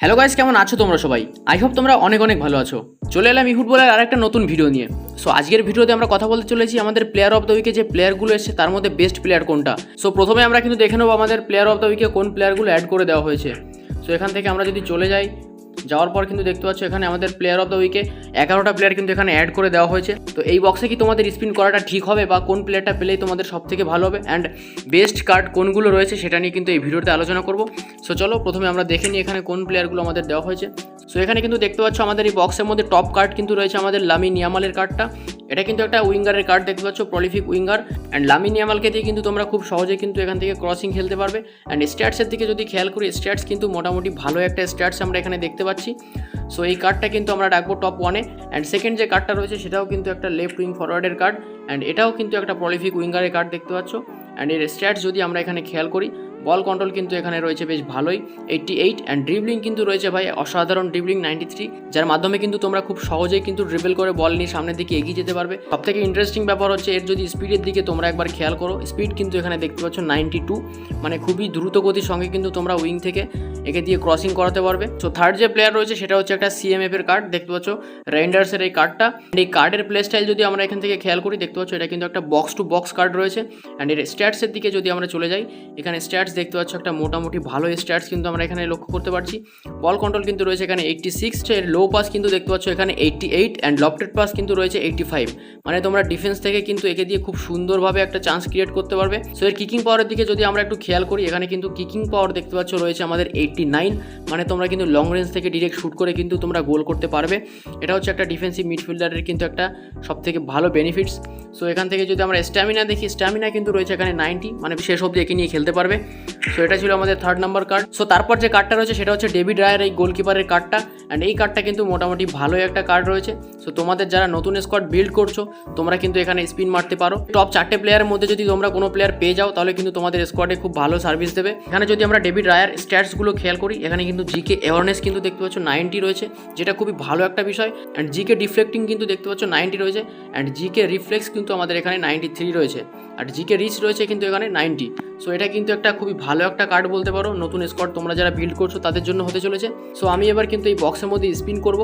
Hello guys কেমন আছো তোমরা সবাই? আই হোপ তোমরা অনেক অনেক ভালো আছো। চলে এলাম ই ফুটবলের আর একটা নতুন ভিডিও নিয়ে। সো আজকের ভিডিওতে আমরা কথা বলতে চলেছি আমাদের প্লেয়ার অফ দ্য উইকে যে প্লেয়ারগুলো এসেছে, তার মধ্যে বেস্ট প্লেয়ার কোনটা? সো প্রথমে আমরা কিন্তু দেখে নেব আমাদের প্লেয়ার অফ দ্য উইকে কোন প্লেয়ারগুলো অ্যাড করে দেওয়া হয়েছে। সো এখান থেকে আমরা যদি চলে যাই যাওয়ার পর কিন্তু দেখতে পাচ্ছ এখানে আমাদের প্লেয়ার অফ দ্য উইকে এগারোটা প্লেয়ার কিন্তু এখানে অ্যাড করে দেওয়া হয়েছে। তো এই বক্সে কি তোমাদের স্পিন করাটা ঠিক হবে বা কোন প্লেয়ারটা পেলেই তোমাদের সব থেকে ভালো হবে? অ্যান্ড বেস্ট কার্ড কোনগুলো রয়েছে সেটা নিয়ে কিন্তু এই ভিডিওতে আলোচনা করব। সো চলো প্রথমে আমরা দেখে নিই এখানে কোন প্লেয়ারগুলো আমাদের দেওয়া হয়েছে। সো এখানে কিন্তু দেখতে পাচ্ছ আমাদের এই বক্সের মধ্যে টপ কার্ড কিন্তু রয়েছে আমাদের লামি নিয়ামালের কার্ডটা এটা কিন্তু একটা উইঙ্গারের কার্ড দেখতে পাচ্ছ প্রলিফিক উইঙ্গার। অ্যান্ড লামি নিয়ামালকে দিয়ে কিন্তু তোমরা খুব সহজে কিন্তু এখান থেকে ক্রসিং খেলতে পারবে। অ্যান্ড স্ট্যাটসের দিকে যদি খেয়াল করি স্ট্যাটস কিন্তু মোটামুটি ভালো একটা স্ট্যাটস আমরা এখানে দেখতে পাচ্ছি। সো এই কার্ডটা কিন্তু আমরা রাখব টপ ওয়ানে অ্যান্ড সেকেন্ড যে কার্ডটা রয়েছে, সেটাও কিন্তু একটা লেফট উইং ফরওয়ার্ডের কার্ড অ্যান্ড এটাও কিন্তু একটা প্রলিফিক উইঙ্গারের কার্ড দেখতে পাচ্ছ। অ্যান্ড এর স্ট্যাটস যদি আমরা এখানে খেয়াল করি বল কন্ট্রোল কিন্তু এখানে রয়েছে বেশ ভালোই। এইটটি এইট অ্যান্ড ড্রিবলিং কিন্তু রয়েছে ভাই, অসাধারণ ড্রিবলিং নাইনটি থ্রি যার মাধ্যমে কিন্তু তোমরা খুব সহজেই কিন্তু ড্রিবল করে বল নিয়ে সামনের দিকে এগিয়ে যেতে পারবে। সব থেকে ইন্টারেস্টিং ব্যাপার হচ্ছে, এর যদি স্পিডের দিকে তোমরা একবার খেয়াল করো স্পিড কিন্তু এখানে দেখতে পাচ্ছ নাইনটি টু মানে খুবই দ্রুত গতির সঙ্গে কিন্তু তোমরা উইং থেকে একে দিয়ে ক্রসিং করাতে পারবে। সো থার্ড যে প্লেয়ার রয়েছে, সেটা হচ্ছে একটা সিএমএফ এর কার্ড দেখতে পাচ্ছ রেন্ডার্সের এই কার্ডটা এই কার্ডের প্লে স্টাইল যদি আমরা এখান থেকে খেয়াল করি, দেখতে পাচ্ছ, এটা কিন্তু একটা বক্স টু বক্স কার্ড রয়েছে। অ্যান্ড এর স্ট্যাটসের দিকে যদি আমরা চলে যাই, এখানে স্ট্যাটস দেখতে পাচ্ছ, একটা মোটামুটি ভালো স্ট্যাটস কিন্তু আমরা এখানে লক্ষ্য করতে পারছি। বল কন্ট্রোল কিন্তু রয়েছে এখানে এইটটি সিক্স এর লো পাস কিন্তু দেখতে পাচ্ছ, এখানে eighty eight and lofted pass কিন্তু রয়েছে এইটটি ফাইভ মানে তোমরা ডিফেন্স থেকে কিন্তু একে দিয়ে খুব সুন্দরভাবে একটা চান্স ক্রিয়েট করতে পারবে। সো এর কিকিং পাওয়ারের দিকে যদি আমরা একটু খেয়াল করি, এখানে কিন্তু কিকিং পাওয়ার দেখতে পাচ্ছ, রয়েছে আমাদের এইটটি নাইন মানে তোমরা কিন্তু লং রেঞ্জ থেকে ডিরেক্ট শ্যুট করে কিন্তু তোমরা গোল করতে পারবে। এটা হচ্ছে একটা ডিফেন্সিভ মিডফিল্ডারের কিন্তু একটা সব থেকে ভালো বেনিফিটস সো এখান থেকে যদি আমরা স্ট্যামিনা দেখি স্ট্যামিনা কিন্তু রয়েছে এখানে নাইনটি মানে শেষ অবধি একে নিয়ে খেলতে পারবে। সো এটা ছিল আমাদের থার্ড নাম্বার কার্ড সো তারপর যে কার্ডটা রয়েছে, সেটা হচ্ছে ডেভিড রায়ের এই গোলকিপারের কার্ডটা অ্যান্ড এই কার্ডটা কিন্তু মোটামুটি ভালোই একটা কার্ড রয়েছে। সো তোমাদের যারা নতুন স্কোয়াড বিল্ড করছ, তোমরা কিন্তু এখানে স্পিন মারতে পারো। টপ চারটে প্লেয়ারের মধ্যে যদি তোমরা কোনো প্লেয়ার পেয়ে যাও, তাহলে কিন্তু তোমাদের স্কোয়াডে খুব ভালো সার্ভিস দেবে। এখানে যদি আমরা ডেভিড রায়ার স্ট্যাটসগুলো খেয়াল করি, এখানে কিন্তু জিকে অ্যাওয়ারনেস কিন্তু দেখতে পাচ্ছ নাইনটি রয়েছে, যেটা খুবই ভালো একটা বিষয়। অ্যান্ড জিকে ডিফ্লেক্টিং কিন্তু দেখতে পাচ্ছ নাইনটি রয়েছে। অ্যান্ড জিকে রিফ্লেক্স কিন্তু আমাদের এখানে নাইনটি থ্রি রয়েছে। আর জিকে রিচ রয়েছে কিন্তু এখানে নাইনটি সো এটা কিন্তু একটা খুবই ভালো একটা কার্ড বলতে পারো। নতুন স্কোয়াড তোমরা যারা বিল্ড করছ তাদের জন্য হতে চলেছে। সো আমি এবার কিন্তু এই বক্সের মধ্যে স্পিন করব।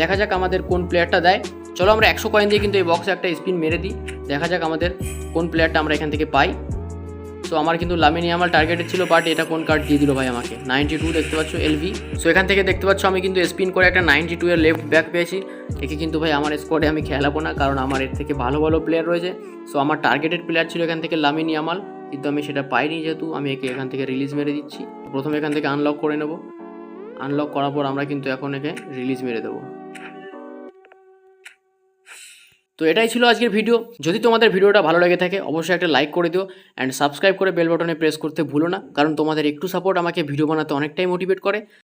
দেখা যাক আমাদের কোন প্লেয়ারটা দেয়। চলো আমরা একশো কয়েন দিয়ে কিন্তু এই বক্সে একটা স্পিন মেরে দিই। দেখা যাক আমাদের কোন প্লেয়ারটা আমরা এখান থেকে পাই। সো আমার কিন্তু লামিনি আমার টার্গেটেড ছিল বাট এটা কোন কার্ড দিয়ে দিল ভাই আমাকে? নাইনটি টু দেখতে পাচ্ছ এলভি সো এখান থেকে দেখতে পাচ্ছ আমি কিন্তু স্পিন করে একটা নাইনটি টু এর লেফট ব্যাক পেয়েছি। একে কিন্তু ভাই আমার স্কোয়াডে আমি খেলাবো না, কারণ আমার এর থেকে ভালো ভালো প্লেয়ার রয়েছে। সো আমার টার্গেটেড প্লেয়ার ছিল এখান থেকে লামিনি আমাল। কিন্তু আমি সেটা পাইনি যেহেতু আমি একে এখান থেকে রিলিজ মেরে দিচ্ছি। প্রথমে এখান থেকে আনলক করে নেব। আনলক করার পর আমরা কিন্তু এখন একে রিলিজ মেরে দেবো। তো এটাই ছিল আজকের ভিডিও যদি তোমাদের ভিডিওটা ভালো লেগে থাকে, অবশ্যই একটা লাইক করে দিও অ্যান্ড সাবস্ক্রাইব করে বেল বাটনে প্রেস করতে ভুলো না। কারণ তোমাদের একটু সাপোর্ট আমাকে ভিডিও বানাতে অনেকটাই মোটিভেট করে।